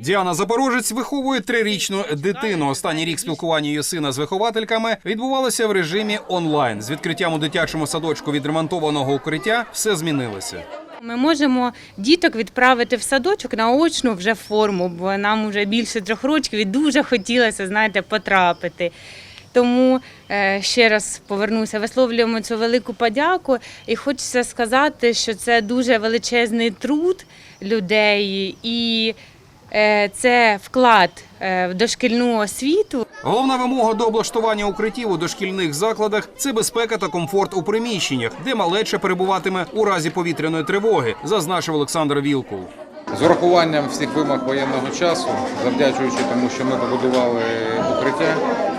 Діана Запорожець виховує трирічну дитину. Останній рік спілкування її сина з виховательками відбувалося в режимі онлайн. З відкриттям у дитячому садочку відремонтованого укриття все змінилося. Ми можемо діток відправити в садочок на очну вже форму, бо нам вже більше трьох років і дуже хотілося, знаєте, потрапити. Тому е, ще раз повернуся, висловлюємо цю велику подяку. І хочеться сказати, що це дуже величезний труд людей і це вклад е, в дошкільну освіту. Головна вимога до облаштування укриттів у дошкільних закладах це безпека та комфорт у приміщеннях, де малеча перебуватиме у разі повітряної тривоги, зазначив Олександр Вілкул. З урахуванням всіх вимог воєнного часу, завдячуючи тому, що ми побудували укриття,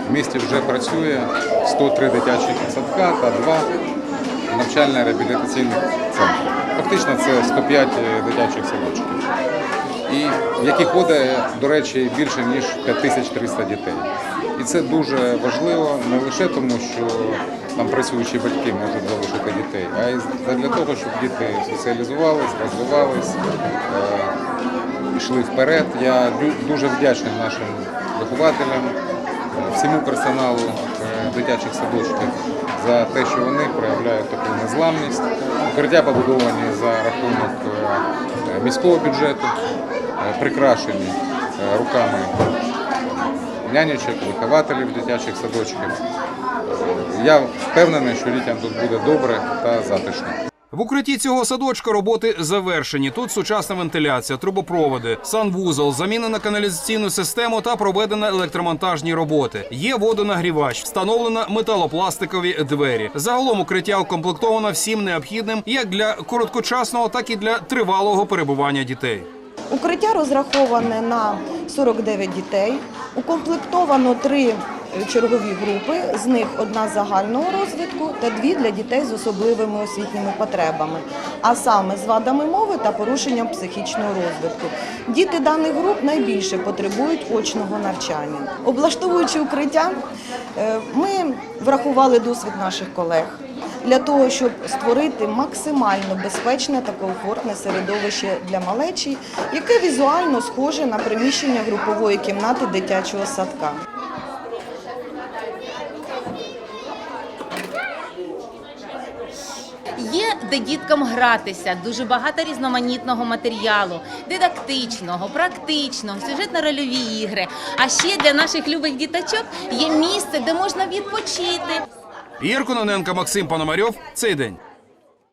в місті вже працює 103 дитячих садка та два навчально-реабілітаційних центри. Фактично це 105 дитячих садочків. І в які ходить, до речі, більше ніж 5300 дітей. І це дуже важливо не лише тому, що там працюючі батьки можуть залишити дітей, а й для того, щоб діти соціалізувались, розвивались, е, йшли вперед. Я дуже вдячний нашим вихователям, е, всьому персоналу е, дитячих садочків за те, що вони проявляють таку незламність. Укриття побудовані за рахунок міського бюджету, прикрашені е, руками нянячок, вихователів дитячих садочків. Е, Я впевнений, що дітям тут буде добре та затишно. В укритті цього садочка роботи завершені. Тут сучасна вентиляція, трубопроводи, санвузол, замінена каналізаційну систему та проведено електромонтажні роботи. Є водонагрівач, встановлено металопластикові двері. Загалом укриття укомплектовано всім необхідним як для короткочасного, так і для тривалого перебування дітей. Укриття розраховане на 49 дітей. Укомплектовано три чергові групи, з них одна загального розвитку та дві для дітей з особливими освітніми потребами, а саме з вадами мови та порушенням психічного розвитку. Діти даних груп найбільше потребують очного навчання. Облаштовуючи укриття, е, ми врахували досвід наших колег для того, щоб створити максимально безпечне та комфортне середовище для малечі, яке візуально схоже на приміщення групової кімнати дитячого садка. Є де діткам гратися, дуже багато різноманітного матеріалу, дидактичного, практичного, сюжетно-рольові ігри. А ще для наших любих діточок є місце, де можна відпочити. Ігор Кононенко, Максим Пономарьов. Цей день.